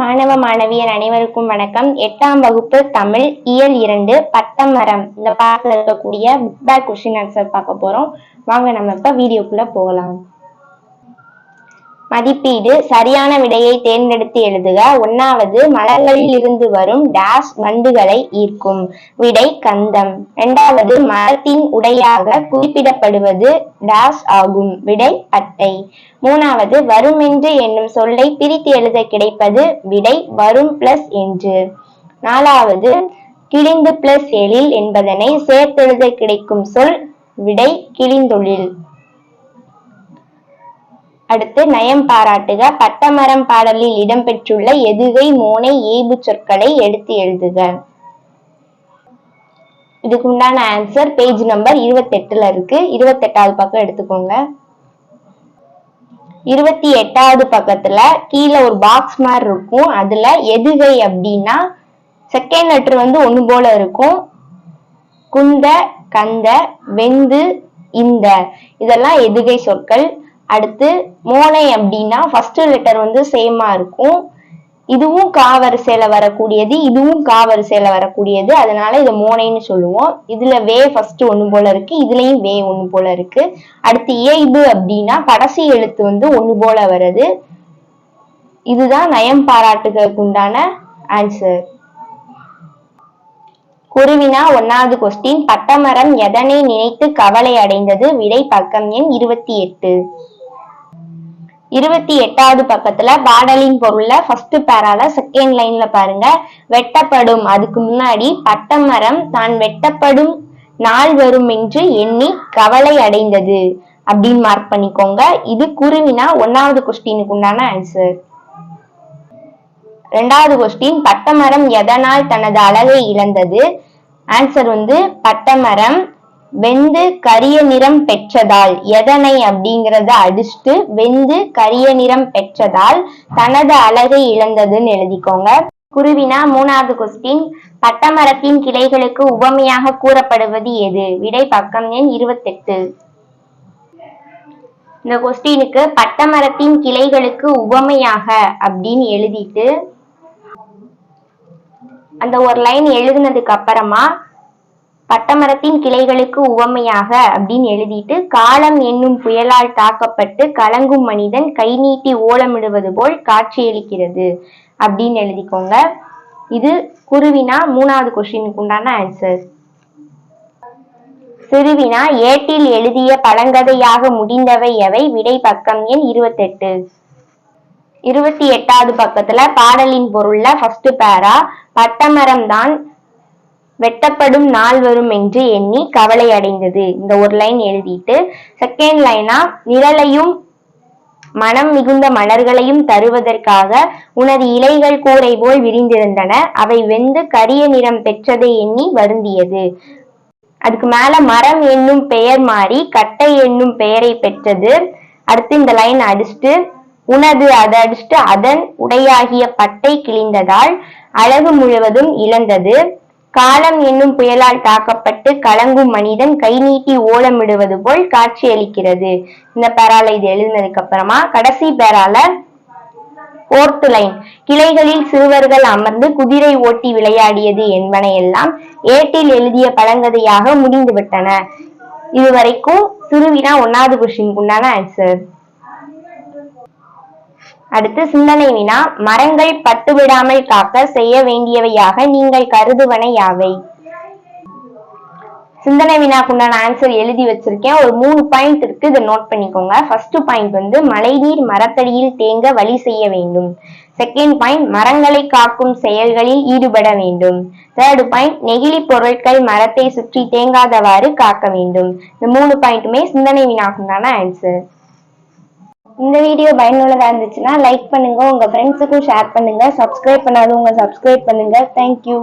மாணவ மாணவியர் அனைவருக்கும் வணக்கம். எட்டாம் வகுப்பு தமிழ் இயல் இரண்டு பட்டம் மரம் இந்த பாடத்துல இருக்கக்கூடிய புக் பேக் கொஸ்டின் ஆன்சர் பார்க்க போறோம். வாங்க நம்ம இப்ப வீடியோக்குள்ள போகலாம். மதிப்பீடு சரியான விடையை தேர்ந்தெடுத்து எழுதுக. ஒன்னாவது மலர்களில் இருந்து வரும் டேஷ் வண்டுகளை ஈர்க்கும் விடை கந்தம். இரண்டாவது மரத்தின் உடையாக குறிப்பிடப்படுவது டேஷ் ஆகும் விடை பட்டை மூணாவது வரும் என்று என்னும் சொல்லை பிரித்து எழுத கிடைப்பது விடை வரும் பிளஸ் என்று. நாலாவது கிழிந்து பிளஸ் எழில் என்பதனை சேர்த்தெழுத கிடைக்கும் சொல் விடை கிழிந்தொழில் அடுத்து நயம் பாராட்டுக. பட்டமரம் பாடலில் இடம்பெற்றுள்ள எதுகை மோனை ஏய்பு சொற்களை எடுத்து எழுதுக. இதுக்கு உண்டான ஆன்சர் பேஜ் நம்பர் இருபத்தெட்டுல இருக்கு. இருபத்தெட்டாவது பக்கம் எடுத்துக்கோங்க. இருபத்தி எட்டாவது பக்கத்துல கீழே ஒரு பாக்ஸ் மாதிரி இருக்கும். அதுல எதுகை அப்படின்னா செகண்ட் லெட்டர் வந்து ஒண்ணு போல இருக்கும். குந்த கந்த வெந்து இந்த. இதெல்லாம் எதுகை சொற்கள். அடுத்து மோனை அப்படின்னா ஃபர்ஸ்ட் லெட்டர் வந்து சேமா இருக்கும். இதுவும் காவரிசையில வரக்கூடியது இதுவும் காவரிசையில வரக்கூடியது. அதனால இதை மோனைன்னு சொல்லுவோம். இதுல வே ஃபர்ஸ்ட் ஒண்ணு போல இருக்கு இதுலயும் வே ஒண்ணு போல இருக்கு. அடுத்து இயைபு அப்படின்னா கடைசி எழுத்து வந்து ஒண்ணு போல வருது. இதுதான் நயம் பாராட்டுகளுக்கு உண்டான ஆன்சர் குருவினா ஒன்னாவது கொஸ்டின் பட்டமரம் எதனை நினைத்து கவலை அடைந்தது? விடை பக்கம் எண் இருபத்தி எட்டு. இருபத்தி எட்டாவது பக்கத்துல பாடலின் பொருள்ல ஃபர்ஸ்ட் பேரால செகண்ட் லைன்ல பாருங்க. வெட்டப்படும். அதுக்கு முன்னாடி பட்டமரம் தான் வெட்டப்படும். நாள் வரும் என்று எண்ணி கவலை அடைந்தது. அப்படின்னு மார்க் பண்ணிக்கோங்க. இது குருவினா ஒன்னாவது கொஸ்டினுக்கு உண்டான ஆன்சர் ரெண்டாவது கொஸ்டின் பட்டமரம் எதனால் தனது அழகை இழந்தது? ஆன்சர் வந்து பட்டமரம் வெந்து கரிய நிறம் பெற்றதால் எதனை அப்படிங்கறத அடிச்சுட்டு வெந்து கரிய நிறம் பெற்றதால் தனது அழகை இழந்ததுன்னு எழுதிக்கோங்க. குருவினா மூணாவது கொஸ்டின் பட்டமரத்தின் கிளைகளுக்கு உவமையாக கூறப்படுவது எது? விடை பக்கம் எண் இருபத்தெட்டு. இந்த கொஸ்டினுக்கு பட்டமரத்தின் கிளைகளுக்கு உவமையாக அப்படின்னு எழுதிட்டு அந்த ஒரு லைன் எழுதுனதுக்கு அப்புறமா பட்டமரத்தின் கிளைகளுக்கு உவமையாக அப்படின்னு எழுதிட்டு காலம் என்னும் புயலால் தாக்கப்பட்டு கலங்கும் மனிதன் கை நீட்டி ஓலமிடுவது போல் காட்சியளிக்கிறது அப்படின்னு எழுதிக்கோங்க. இது குருவினா மூணாவது கொஸ்டினுக்கு உண்டான ஆன்சர் சிறுவினா ஏட்டில் எழுதிய பழங்கதையாக முடிந்தவை எவை? விடை பக்கம் எண் இருபத்தெட்டு. இருபத்தி எட்டாவது பக்கத்துல பாடலின் பொருள்ல ஃபர்ஸ்ட் பேரா பட்டமரம் தான் வெட்டப்படும் நாள் வரும் என்று எண்ணி கவலை அடைந்தது இந்த ஒரு லைன் எழுதிட்டு செகண்ட் லைனா நிழலையும் மனம் மிகுந்த மலர்களையும் தருவதற்காக உனது இலைகள் கூரை போல் விரிந்திருந்தன. அவை வெந்து கரிய நிறம் பெற்றதை எண்ணி வருந்தியது. அதுக்கு மேல மரம் என்னும் பெயர் மாறி கட்டை என்னும் பெயரை பெற்றது. அடுத்து இந்த லைன் அடிச்சுட்டு உனது அதை அடிச்சுட்டு அதன் உடையாகிய பட்டை கிழிந்ததால் அழகு முழுவதும் இழந்தது. காலம் என்னும் புயலால் தாக்கப்பட்டு கலங்கும் மனிதன் கை நீட்டி ஓலமிடுவது போல் காட்சியளிக்கிறது. இந்த பேரால இது எழுதினதுக்கு அப்புறமா கடைசி பேரால போர்த்து லைன் கிளைகளில் சிறுவர்கள் அமர்ந்து குதிரை ஓட்டி விளையாடியது என்பன எல்லாம் ஏட்டில் எழுதிய பழங்கதையாக முடிந்துவிட்டன. இதுவரைக்கும் சிறுவினா ஒன்னாவது கொஸ்டினுக்கு உண்டான ஆன்சர் அடுத்து சிந்தனை வினா மரங்கள் பட்டுவிடாமல் காக்க செய்ய வேண்டியவையாக நீங்கள் கருதுவன யாவை? சிந்தனை வினாக்குண்டான ஆன்சர் எழுதி வச்சிருக்கேன். ஒரு மூணு பாயிண்ட் இருக்கு இதை நோட் பண்ணிக்கோங்க. ஃபர்ஸ்ட் பாயிண்ட் வந்து மழைநீர் மரத்தடியில் தேங்க வழி செய்ய வேண்டும். செகண்ட் பாயிண்ட் மரங்களை காக்கும் செயல்களில் ஈடுபட வேண்டும். தேர்ட் பாயிண்ட் நெகிழி பொருட்கள் மரத்தை சுற்றி தேங்காதவாறு காக்க வேண்டும். இந்த மூணு பாயிண்ட்டுமே சிந்தனை வினாக்குண்டான ஆன்சர் இந்த வீடியோ பயனுள்ளதாக இருந்துச்சுன்னா லைக் பண்ணுங்கள் உங்கள் ஃப்ரெண்ட்ஸுக்கும் ஷேர் பண்ணுங்கள் சப்ஸ்கிரைப் பண்ணாதவங்க சப்ஸ்கிரைப் பண்ணுங்கள் தேங்க்யூ